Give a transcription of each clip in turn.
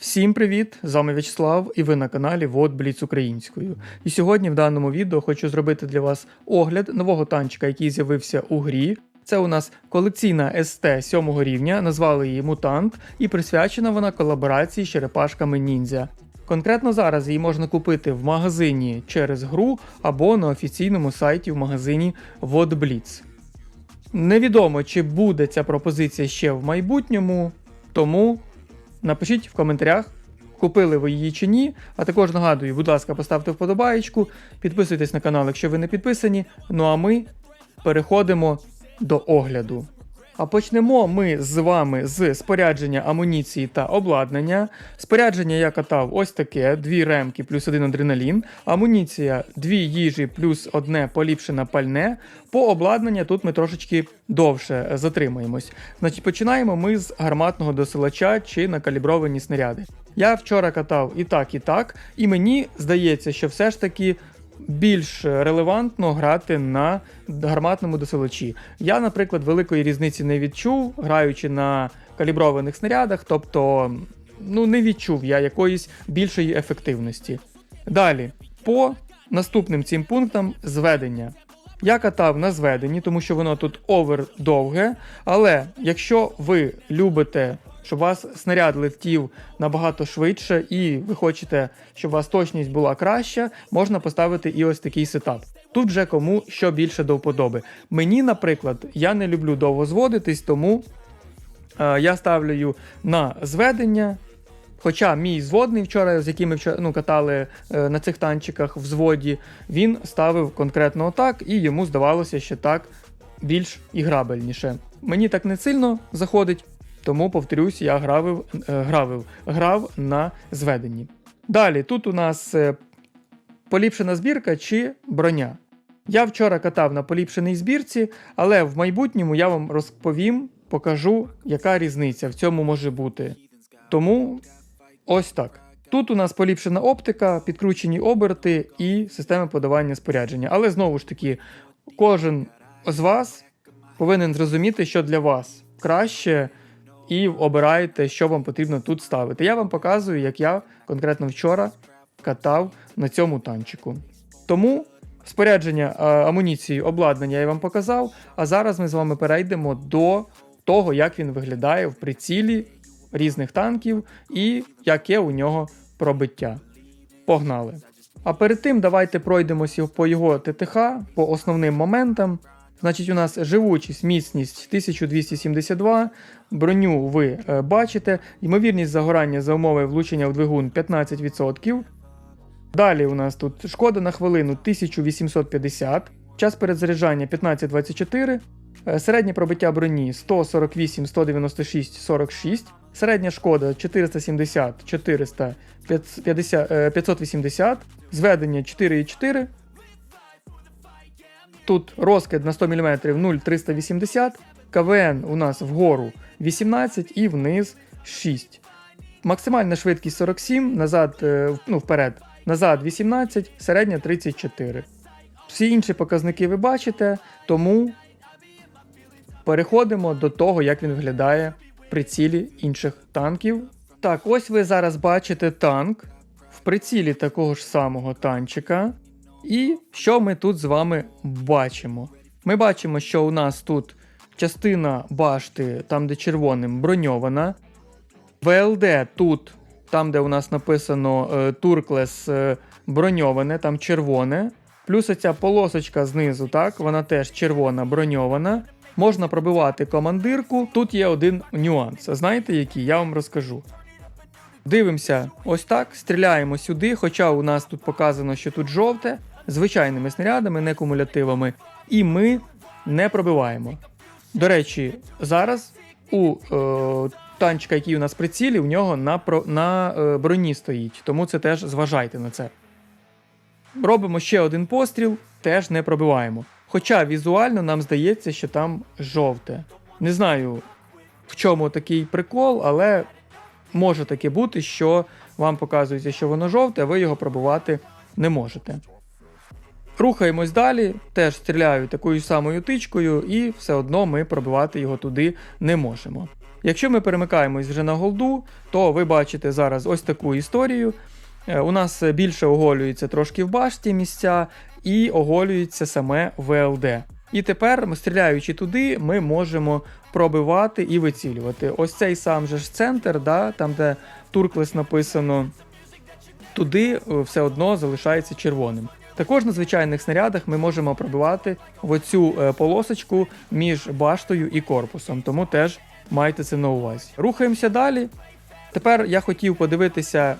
Всім привіт! З вами В'ячеслав і ви на каналі Вот Бліц Українською. І сьогодні в даному відео хочу зробити для вас огляд нового танчика, який з'явився у грі. Це у нас колекційна СТ 7 рівня, назвали її Мутант, і присвячена вона колаборації з черепашками ніндзя. Конкретно зараз її можна купити в магазині через гру або на офіційному сайті в магазині WotBlitz. Невідомо, чи буде ця пропозиція ще в майбутньому, тому напишіть в коментарях, купили ви її чи ні. А також нагадую, будь ласка, поставте вподобаєчку, підписуйтесь на канал, якщо ви не підписані. Ну а ми переходимо до огляду. А почнемо ми з вами з спорядження амуніції та обладнання. Спорядження я катав ось таке: дві ремки плюс один адреналін. Амуніція, дві їжі плюс одне поліпшене пальне. По обладнання тут ми трошечки довше затримаємось. Значить, починаємо ми з гарматного досилача чи накалібровані снаряди. Я вчора катав і так, і так, і мені здається, що все ж таки більш релевантно грати на гарматному досилачі. Я, наприклад, великої різниці не відчув, граючи на каліброваних снарядах, тобто ну, не відчув я якоїсь більшої ефективності. Далі, по наступним цим пунктам зведення. Я катав на зведенні, тому що воно тут овер довге. Але якщо ви любите, щоб вас снаряд летів набагато швидше, і ви хочете, щоб у вас точність була краща, можна поставити і ось такий сетап. Тут вже кому що більше до вподоби. Мені, наприклад, я не люблю довго зводитись, тому е, я ставлю на зведення. Хоча мій зводний вчора, з яким ми вчора, ну, катали е, на цих танчиках в зводі, він ставив конкретно отак, і йому здавалося, що так більш іграбельніше. Мені так не сильно заходить, тому, повторюсь, я гравив, е, гравив, грав на зведенні. Далі, тут у нас е, поліпшена збірка чи броня. Я вчора катав на поліпшеній збірці, але в майбутньому я вам розповім, покажу, яка різниця в цьому може бути. Тому ось так. Тут у нас поліпшена оптика, підкручені оберти і система подавання спорядження. Але знову ж таки, кожен з вас повинен зрозуміти, що для вас краще, і обираєте, що вам потрібно тут ставити. Я вам показую, як я конкретно вчора катав на цьому танчику. Тому спорядження е, амуніції, обладнання я вам показав. А зараз ми з вами перейдемо до того, як він виглядає в прицілі різних танків і яке у нього пробиття. Погнали! А перед тим давайте пройдемося по його ТТХ, по основним моментам. Значить, у нас живучість, міцність 1272, броню ви е, бачите, ймовірність загорання за умови влучення в двигун 15%. Далі у нас тут шкода на хвилину 1850, час перезаряджання 1524, е, середнє пробиття броні 148, 196, 46, середня шкода 470, 400, 550, е, 580, зведення 4,4. Тут розкид на 100 мм 0,380, КВН у нас вгору 18 і вниз 6. Максимальна швидкість 47, назад, е, ну, вперед, назад 18, середня 34. Всі інші показники ви бачите, тому переходимо до того, як він виглядає в прицілі інших танків. Так, ось ви зараз бачите танк в прицілі такого ж самого танчика. І що ми тут з вами бачимо? Ми бачимо, що у нас тут частина башти, там де червоним, броньована. ВЛД тут, там, де у нас написано е, Турклес е, броньоване, там червоне. Плюс оця полосочка знизу, так, вона теж червона броньована. Можна пробивати командирку. Тут є один нюанс. Знаєте який? Я вам розкажу. Дивимося ось так, стріляємо сюди, хоча у нас тут показано, що тут жовте, звичайними снарядами, не кумулятивами, і ми не пробиваємо. До речі, зараз у е, танчика, який у нас прицілі, у нього на, на е, броні стоїть, тому це теж зважайте на це. Робимо ще один постріл, теж не пробиваємо. Хоча візуально нам здається, що там жовте. Не знаю, в чому такий прикол, але може таке бути, що вам показується, що воно жовте, а ви його пробувати не можете. Рухаємось далі, теж стріляю такою самою тичкою, і все одно ми пробивати його туди не можемо. Якщо ми перемикаємось вже на голду, то ви бачите зараз ось таку історію. Е, У нас більше оголюється трошки в башті місця і оголюється саме ВЛД. І тепер, стріляючи туди, ми можемо пробивати і вицілювати. Ось цей сам же ж центр, да, там де Турклес написано, туди е, все одно залишається червоним. Також на звичайних снарядах ми можемо пробивати в оцю е, полосочку між баштою і корпусом, тому теж майте це на увазі. Рухаємося далі. Тепер я хотів подивитися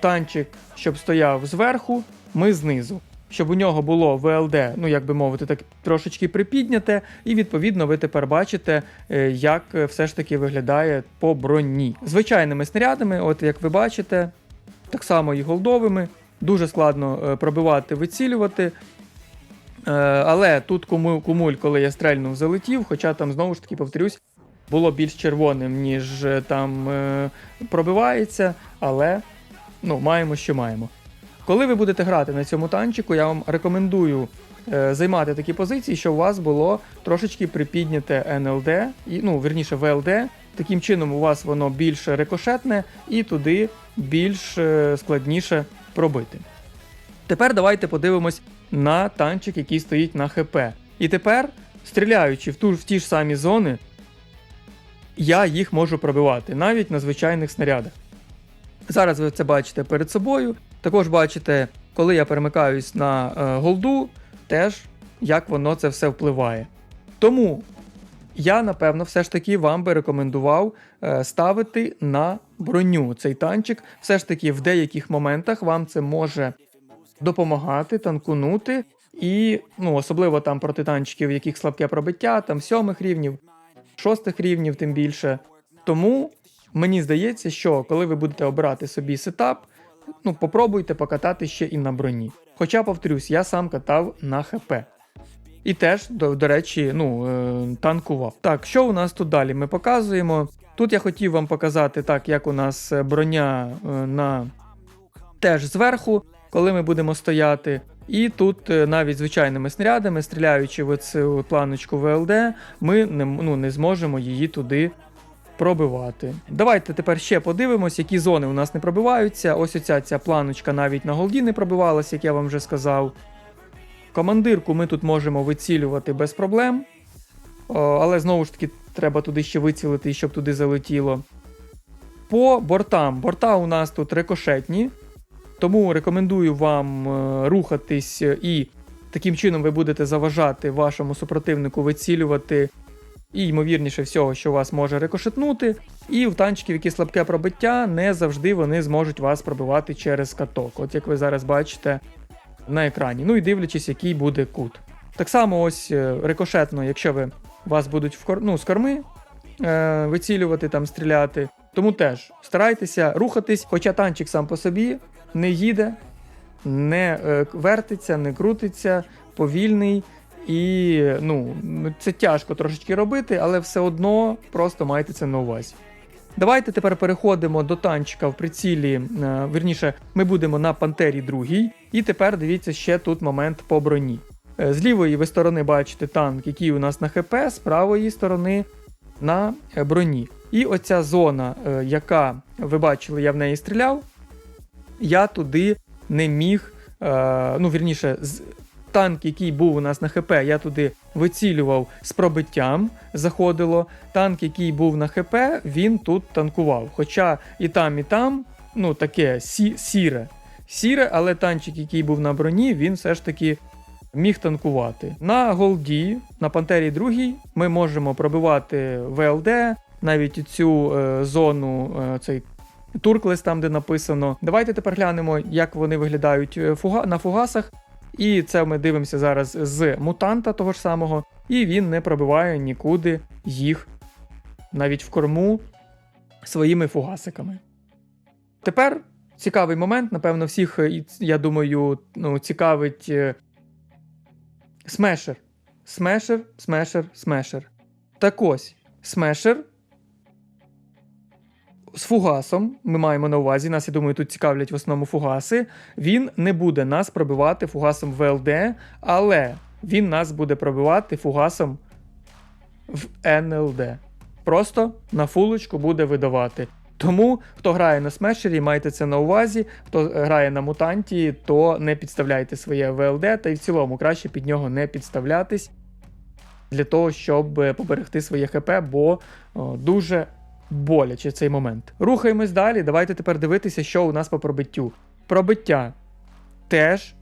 танчик, щоб стояв зверху, ми знизу. Щоб у нього було ВЛД, ну як би мовити, так трошечки припідняте, і відповідно ви тепер бачите, е, як е, все ж таки виглядає по броні. Звичайними снарядами, от як ви бачите, так само і голдовими, дуже складно е, пробивати, вицілювати. Е, Але тут кумуль, кумуль, коли я стрельнув, залетів, хоча там знову ж таки повторюсь, було більш червоним, ніж е, там пробивається, але ну, маємо, що маємо. Коли ви будете грати на цьому танчику, я вам рекомендую займати такі позиції, щоб у вас було трошечки припідняте НЛД, ну, верніше ВЛД. Таким чином, у вас воно більш рикошетне і туди більш складніше пробити. Тепер давайте подивимось на танчик, який стоїть на ХП. І тепер, стріляючи в, ту, в ті ж самі зони, я їх можу пробивати навіть на звичайних снарядах. Зараз ви це бачите перед собою. Також бачите, коли я перемикаюсь на е, голду, теж як воно це все впливає. Тому я, напевно, все ж таки вам би рекомендував е, ставити на броню цей танчик. Все ж таки, в деяких моментах вам це може допомагати, танкунути. І ну, особливо там проти танчиків, в яких слабке пробиття, там сьомих рівнів, шостих рівнів, тим більше. Тому мені здається, що коли ви будете обирати собі сетап, ну попробуйте покатати ще і на броні. Хоча, повторюсь, я сам катав на ХП. І теж, до, до речі, ну, е, танкував. Так, що у нас тут далі? Ми показуємо. Тут я хотів вам показати так, як у нас е, броня е, на теж зверху, коли ми будемо стояти. І тут навіть звичайними снарядами, стріляючи в цю планочку ВЛД, ми не, ну, не зможемо її туди пробивати. Давайте тепер ще подивимось, які зони у нас не пробиваються. Ось оця ця планочка навіть на голді не пробивалася, як я вам вже сказав. Командирку ми тут можемо вицілювати без проблем. Але знову ж таки, треба туди ще вицілити, щоб туди залетіло. По бортам. Борта у нас тут рикошетні. Тому рекомендую вам е, рухатись і таким чином ви будете заважати вашому супротивнику вицілювати і ймовірніше всього, що вас може рикошетнути. І в танчиків, які слабке пробиття, не завжди вони зможуть вас пробивати через каток. От як ви зараз бачите на екрані. Ну і дивлячись, який буде кут. Так само, ось е, рикошетно, якщо ви вас будуть в ну, з корми е, вицілювати, там стріляти. Тому теж старайтеся рухатись, хоча танчик сам по собі не їде, не е, вертиться, не крутиться, повільний. І ну, це тяжко трошечки робити, але все одно просто майте це на увазі. Давайте тепер переходимо до танчика в прицілі. е, Вірніше, ми будемо на Пантері другій. І тепер дивіться ще тут момент по броні. Е, З лівої ви сторони бачите танк, який у нас на ХП, з правої сторони на броні. І оця зона, е, яка ви бачили, я в неї стріляв, я туди не міг. Ну, вірніше, танк, який був у нас на ХП, я туди вицілював з пробиттям, заходило. Танк, який був на ХП, він тут танкував. Хоча і там, і там, ну таке сі, сіре. Сіре, але танчик, який був на броні, він все ж таки міг танкувати. На голді, на Пантері 2 ми можемо пробивати ВЛД, навіть цю е, зону, е, цей турклес, там де написано. Давайте тепер глянемо, як вони виглядають е, фуга, на фугасах. І це ми дивимося зараз з мутанта того ж самого, і він не пробиває нікуди їх навіть в корму своїми фугасиками. Тепер цікавий момент, напевно, всіх, е, я думаю, ну, цікавить е, смешер. Смешер, смешер, смешер. Так ось, смешер з фугасом, ми маємо на увазі, нас, я думаю, тут цікавлять в основному фугаси. Він не буде нас пробивати фугасом ВЛД, але він нас буде пробивати фугасом в НЛД. просто на фулочку буде видавати. Тому, хто грає на смешері, майте це на увазі. Хто грає на мутанті, то не підставляйте своє ВЛД, та й в цілому краще під нього не підставлятись для того, щоб поберегти своє ХП, бо дуже боляче цей момент. Рухаємось далі. Давайте тепер дивитися, що у нас по пробиттю. Пробиття теж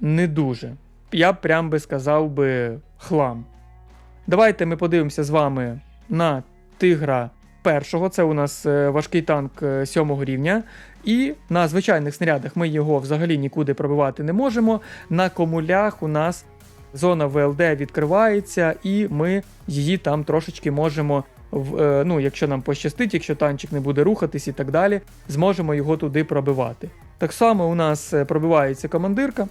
не дуже. Я прям би сказав би хлам. Давайте ми подивимося з вами на тигра першого. Це у нас е, важкий танк е, сьомого рівня. І на звичайних снарядах ми його взагалі нікуди пробивати не можемо. На комулях у нас зона ВЛД відкривається, і ми її там трошечки можемо. Е, Ну, якщо нам пощастить, якщо танчик не буде рухатись і так далі, зможемо його туди пробивати. Так само у нас е, пробивається командирка.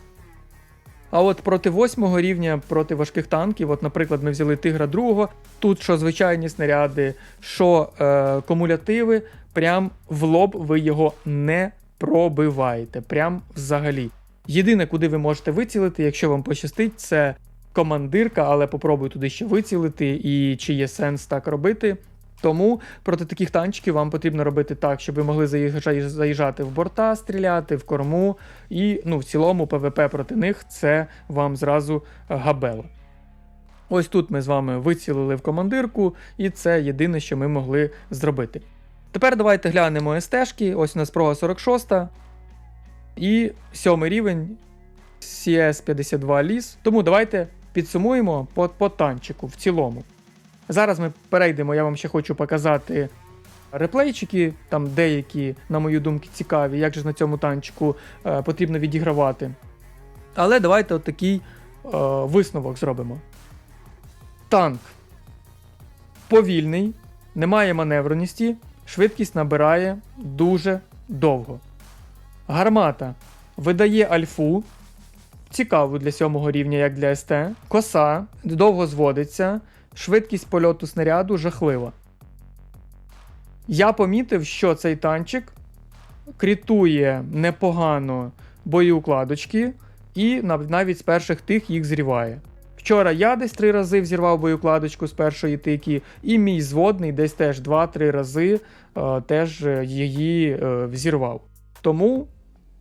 А от проти восьмого рівня, проти важких танків, от, наприклад, ми взяли тигра другого. Тут що звичайні снаряди, що е, кумулятиви, прям в лоб ви його не пробиваєте. Прям взагалі. Єдине, куди ви можете вицілити, якщо вам пощастить, це командирка, але попробуй туди ще вицілити, і чи є сенс так робити. Тому проти таких танчиків вам потрібно робити так, щоб ви могли заїжджати в борта, стріляти, в корму, і ну, в цілому ПВП проти них це вам зразу габело. Ось тут ми з вами вицілили в командирку, і це єдине, що ми могли зробити. Тепер давайте глянемо СТшки. Ось у нас прога 46 і сьомий рівень CS52 ліс. Тому давайте підсумуємо по, по танчику в цілому. Зараз ми перейдемо, я вам ще хочу показати реплейчики, там деякі, на мою думку, цікаві, як же на цьому танчику е, потрібно відігравати. Але давайте от такий е, висновок зробимо. Танк повільний, немає маневреності, швидкість набирає дуже довго. Гармата видає альфу, цікаву для сьомого рівня, як для СТ. Коса довго зводиться, швидкість польоту снаряду жахлива. Я помітив, що цей танчик крітує непогано боєукладочки і навіть з перших тих їх зріває. Вчора я десь три рази взірвав боєукладочку з першої тики, і мій зводний десь теж 2-3 рази е, теж е, її е, взірвав. Тому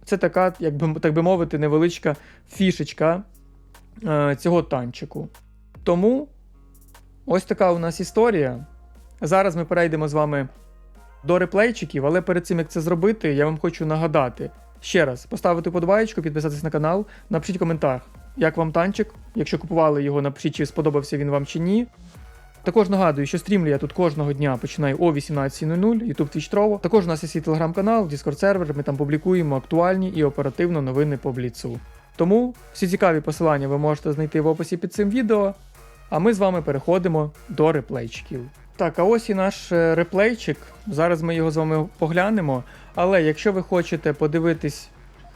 це така, як би, так би мовити, невеличка фішечка е, цього танчику. Тому ось така у нас історія. Зараз ми перейдемо з вами до реплейчиків, але перед цим як це зробити, я вам хочу нагадати ще раз: поставити подобаєчку, підписатись на канал, напишіть в коментарях, як вам танчик. Якщо купували його, напишіть, чи сподобався він вам чи ні. Також нагадую, що стрімлю я тут кожного дня починаю о 18.00, YouTube Twitch Trovo. Також у нас є свій телеграм-канал, Discord сервер, ми там публікуємо актуальні і оперативно новини по бліцу. Тому всі цікаві посилання ви можете знайти в описі під цим відео. А ми з вами переходимо до реплейчиків. Так, а ось і наш е, реплейчик. Зараз ми його з вами поглянемо. Але якщо ви хочете подивитись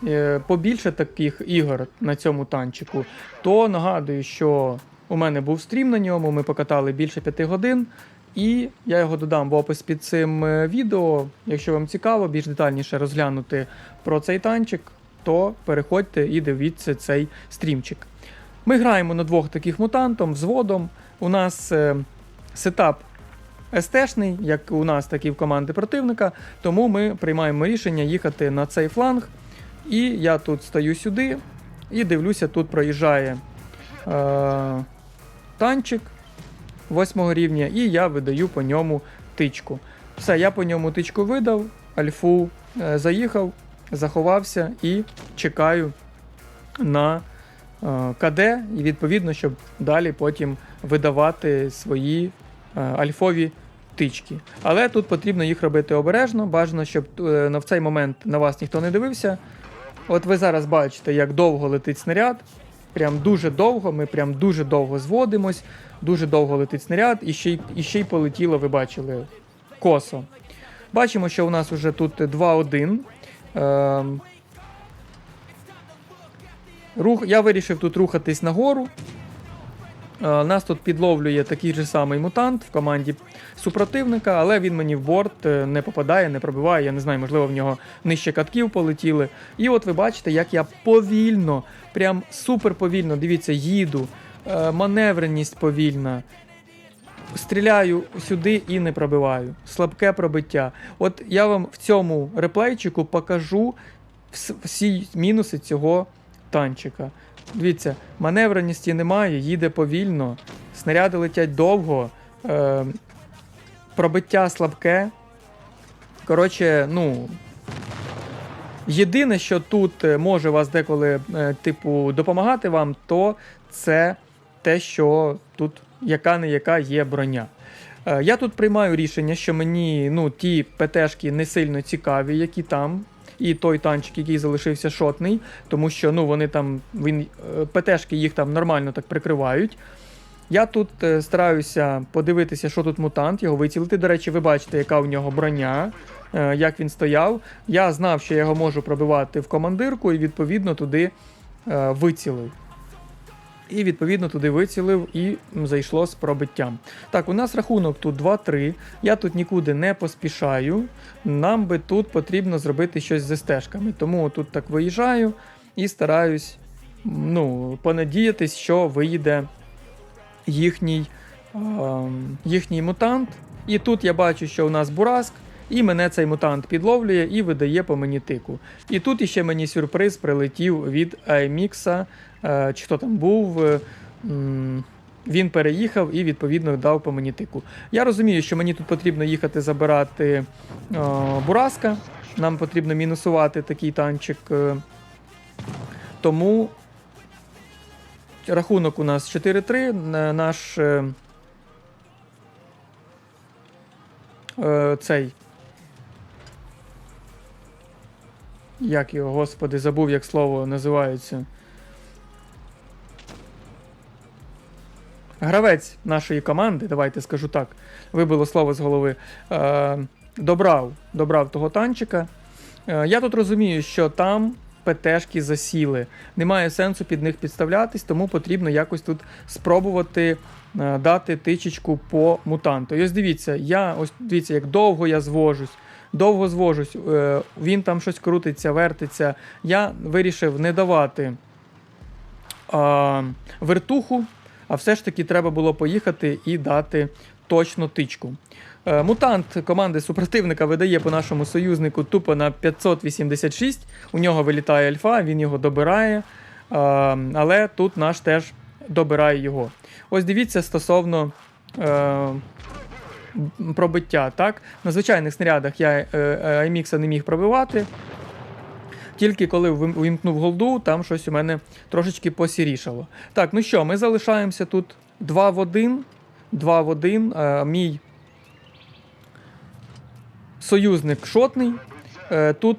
е, побільше таких ігор на цьому танчику, то нагадую, що у мене був стрім на ньому, ми покатали більше 5 годин. І я його додам в опис під цим е, відео. Якщо вам цікаво більш детальніше розглянути про цей танчик, то переходьте і дивіться цей стрімчик. Ми граємо на двох таких мутантом, взводом. У нас е, сетап СТшний, як у нас, так і в команди противника. Тому ми приймаємо рішення їхати на цей фланг. І я тут стою сюди і дивлюся, тут проїжджає е, танчик восьмого рівня, і я видаю по ньому тичку. Все, я по ньому тичку видав, альфу е, заїхав, заховався і чекаю на е, КД, і відповідно, щоб далі потім видавати свої е, альфові тички. Але тут потрібно їх робити обережно. Бажано, щоб е, в цей момент на вас ніхто не дивився. От ви зараз бачите, як довго летить снаряд. Прям дуже довго, ми прям дуже довго зводимось, дуже довго летить снаряд, і ще й, і ще й полетіло, ви бачили, косо. Бачимо, що у нас вже тут 2-1. Ем, рух, я вирішив тут рухатись нагору. Е, Нас тут підловлює такий же самий мутант в команді супротивника, але він мені в борт е, не попадає, не пробиває. Я не знаю, можливо, в нього нижче катків полетіли. І от ви бачите, як я повільно, прям супер повільно, дивіться, їду, е, маневреність повільна. стріляю сюди і не пробиваю. Слабке пробиття. От я вам в цьому реплейчику покажу всі мінуси цього танчика. Дивіться, маневреності немає, їде повільно, снаряди летять довго, е, пробиття слабке. Коротше, ну. Єдине, що тут е, може вас деколи, е, типу, допомагати вам, то це те, що тут яка не яка є броня. Е, Я тут приймаю рішення, що мені ну, ті ПТшки не сильно цікаві, які там. І той танчик, який залишився шотний, тому що ну, вони там, він, е, ПТшки їх там нормально так прикривають. Я тут е, стараюся подивитися, що тут мутант, його вицілити. До речі, ви бачите, яка у нього броня, е, як він стояв. Я знав, що я його можу пробивати в командирку, і відповідно туди вицілив. І відповідно туди вицілив і зайшло з пробиттям. Так, у нас рахунок тут 2-3. Я тут нікуди не поспішаю. Нам би тут потрібно зробити щось з стежками. Тому тут так виїжджаю і стараюсь ну, понадіятись, що виїде їхній, ем, їхній мутант. І тут я бачу, що у нас бураск, і мене цей мутант підловлює і видає по мені тику. І тут іще мені сюрприз прилетів від IMX, е, чи хто там був. е, він переїхав і відповідно дав по мені тику. Я розумію, що мені тут потрібно їхати забирати е, бураска. Нам потрібно мінусувати такий танчик. тому рахунок у нас 4-3. Наш цей. Як його, господи, забув, як слово називається. Гравець нашої команди, давайте скажу так, вибило слово з голови. Е, добрав, добрав того танчика. Е, я тут розумію, що там ПТшки засіли. Немає сенсу під них підставлятись, тому потрібно якось тут спробувати е, дати тичечку по мутанту. І ось дивіться, я ось дивіться, як довго я звожусь. Довго звожусь, е, він там щось крутиться, вертиться. Я вирішив не давати а, вертуху, а все ж таки треба було поїхати і дати точно тичку. Е, Мутант команди супротивника видає по нашому союзнику тупо на 586. У нього вилітає альфа, він його добирає. Але тут наш теж добирає його. Ось дивіться стосовно е, пробиття. Так? На звичайних снарядах я е, е, IMX не міг пробивати. Тільки коли вим- увімкнув голду, там щось у мене трошечки посірішало. Так, ну що, ми залишаємося тут 2 в 1. 2 в 1. Е, мій союзник шотний. Тут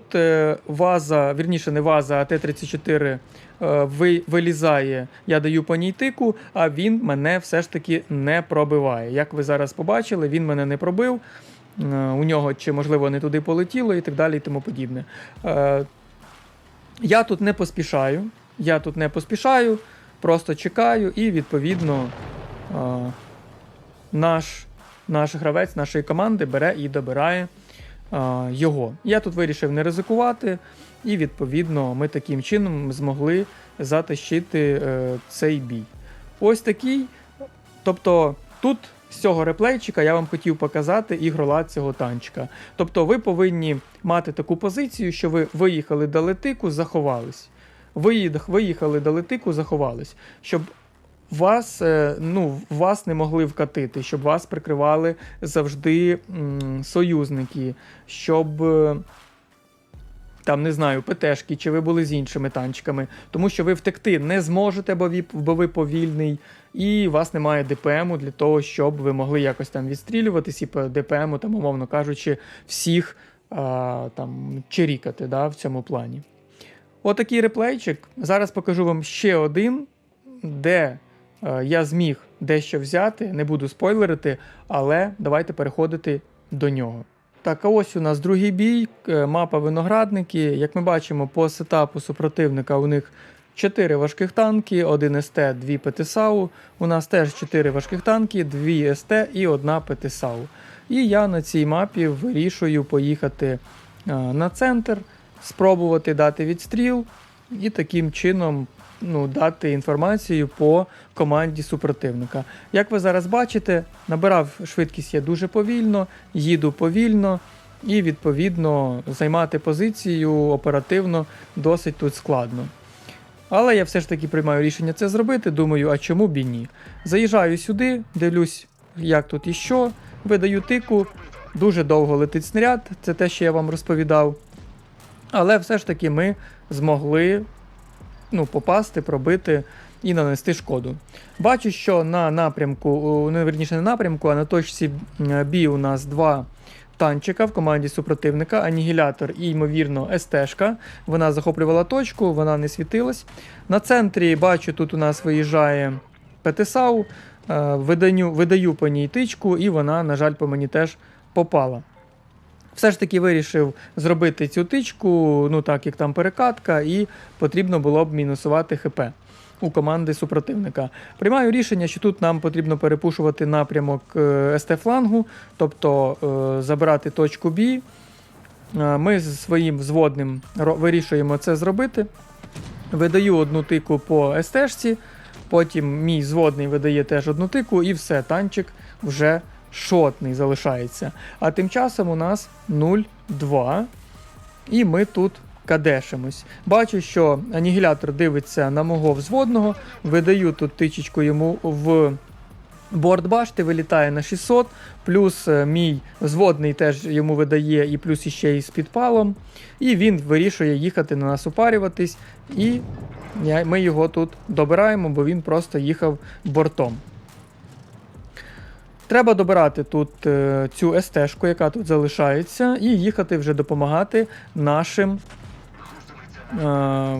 ваза, вірніше, не ваза, а Т-34 е, ви- вилізає, я даю по ній тику, а він мене все ж таки не пробиває. Як ви зараз побачили, він мене не пробив. Е, У нього чи, можливо, не туди полетіло і так далі, і тому подібне. Е, Я тут не поспішаю. Я тут не поспішаю, просто чекаю, і відповідно е, наш, наш гравець нашої команди бере і добирає е, його. Я тут вирішив не ризикувати, і відповідно ми таким чином змогли затащити е, цей бій. Ось такий. Тобто тут з цього реплейчика я вам хотів показати ігролад цього танчика. Тобто ви повинні мати таку позицію, що ви виїхали до летику, заховались. Виїхали до летику, заховались. Щоб вас, е, ну, вас не могли вкатити, щоб вас прикривали завжди м, союзники, щоб. Там не знаю, ПТшки, чи ви були з іншими танчиками, тому що ви втекти не зможете, бо ви, бо ви повільний, і у вас немає ДПМу для того, щоб ви могли якось там відстрілюватись і по ДПМу, там, умовно кажучи, всіх а, там чирікати да, в цьому плані. Отакий реплейчик. Зараз покажу вам ще один, де е, я зміг дещо взяти. Не буду спойлерити, але давайте переходити до нього. Так, а ось у нас другий бій, е, мапа виноградники. Як ми бачимо, по сетапу супротивника у них 4 важких танки, 1 СТ, 2 ПТСАУ. У нас теж 4 важких танки, 2 СТ і 1 ПТСАУ. І я на цій мапі вирішую поїхати е, на центр, спробувати дати відстріл і таким чином ну, дати інформацію по команді супротивника. Як ви зараз бачите, набирав швидкість я дуже повільно, їду повільно, і відповідно займати позицію оперативно досить тут складно. Але я все ж таки приймаю рішення це зробити. Думаю, а чому б і ні? Заїжджаю сюди, дивлюсь, як тут і що, видаю тику, дуже довго летить снаряд, це те, що я вам розповідав. Але все ж таки ми змогли ну, попасти, пробити і нанести шкоду. Бачу, що на напрямку, не верніше не напрямку, а на точці м, у нас два танчика в команді супротивника, анігілятор і, ймовірно, СТ-шка. Вона захоплювала точку, вона не світилась. На центрі бачу, тут у нас виїжджає ПТСАУ, е, видаю, видаю по ній тичку, і вона, на жаль, по мені теж попала. Все ж таки вирішив зробити цю тичку, ну так як там перекатка, і потрібно було б мінусувати ХП у команди супротивника. Приймаю рішення, що тут нам потрібно перепушувати напрямок е, СТ-флангу, тобто е, забрати точку Б. Е, Ми з своїм взводним вирішуємо це зробити. Видаю одну тику по СТ-шці, потім мій зводний видає теж одну тику, і все, танчик вже шотний залишається. А тим часом у нас 0-2. І ми тут кадешимось. Бачу, що анігілятор дивиться на мого взводного, видаю тут тичечку йому в борт башти, вилітає на 600, плюс е, мій взводний теж йому видає, і плюс іще і з підпалом. І він вирішує їхати на нас упарюватись, і ми його тут добираємо, бо він просто їхав бортом. Треба добирати тут е, цю СТ-шку, яка тут залишається, і їхати вже допомагати нашим, е,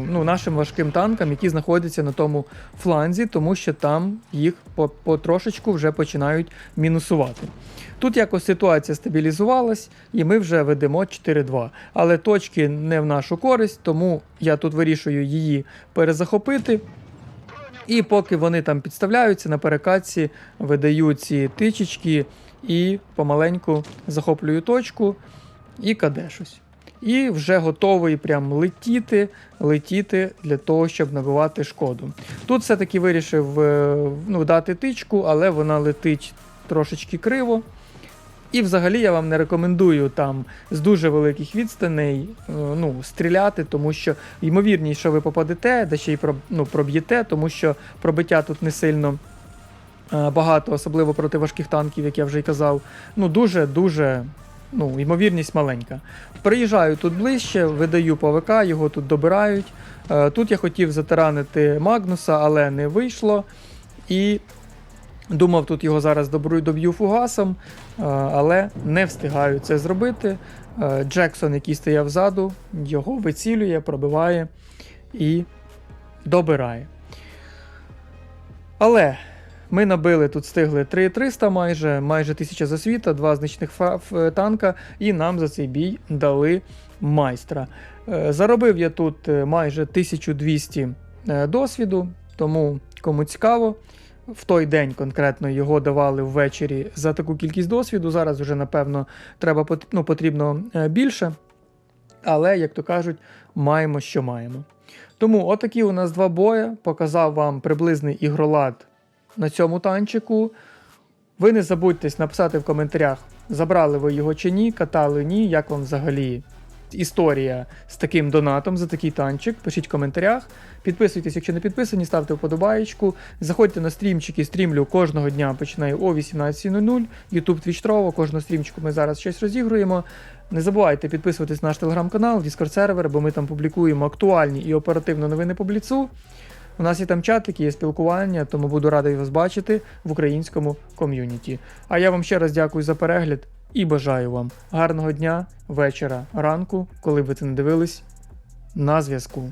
ну, нашим важким танкам, які знаходяться на тому фланзі, тому що там їх потрошечку вже починають мінусувати. Тут якось ситуація стабілізувалась, і ми вже ведемо 4-2. Але точки не в нашу користь, тому я тут вирішую її перезахопити. І поки вони там підставляються на перекатці, видаю ці тичечки і помаленьку захоплюю точку і каде щось. І вже готовий прям летіти, летіти для того, щоб набивати шкоду. Тут все-таки вирішив е, ну, дати тичку, але вона летить трошечки криво. І взагалі я вам не рекомендую там з дуже великих відстаней е, ну, стріляти, тому що ймовірність, що ви попадете, де ще й ну, проб'єте, тому що пробиття тут не сильно е, багато, особливо проти важких танків, як я вже й казав. Ну, дуже-дуже. Ну, ймовірність маленька. Приїжджаю тут ближче, видаю ПВК, його тут добирають. Е, Тут я хотів затаранити Магнуса, але не вийшло. І Думав, тут його зараз доб'ю фугасом, але не встигаю це зробити. Джексон, який стояв ззаду, його вицілює, пробиває і добирає. Але ми набили тут стигли 3300 майже, майже 1000 засвіта, два значних танка, і нам за цей бій дали майстра. Е, Заробив я тут е, майже 1200 е, досвіду, тому кому цікаво. В той день конкретно його давали ввечері за таку кількість досвіду. Зараз вже, напевно, треба ну, потрібно е, більше. Але, як то кажуть, маємо, що маємо. Тому отакі у нас два бої. Показав вам приблизний ігролад на цьому танчику. Ви не забудьте написати в коментарях, забрали ви його чи ні, катали ні, як вам взагалі історія з таким донатом за такий танчик. Пишіть в коментарях. Підписуйтесь, якщо не підписані, ставте вподобаєчку. Заходьте на стрімчики, стрімлю кожного дня починаю о 18.00. YouTube Twitch Trovo, кожного стрімчику ми зараз щось розігруємо. Не забувайте підписуватись на наш телеграм-канал, Discord сервер, бо ми там публікуємо актуальні і оперативно новини по бліцу. У нас є там чатики, є спілкування, тому буду радий вас бачити в українському ком'юніті. А я вам ще раз дякую за перегляд і бажаю вам гарного дня, вечора, ранку, коли ви це не дивились. На зв'язку.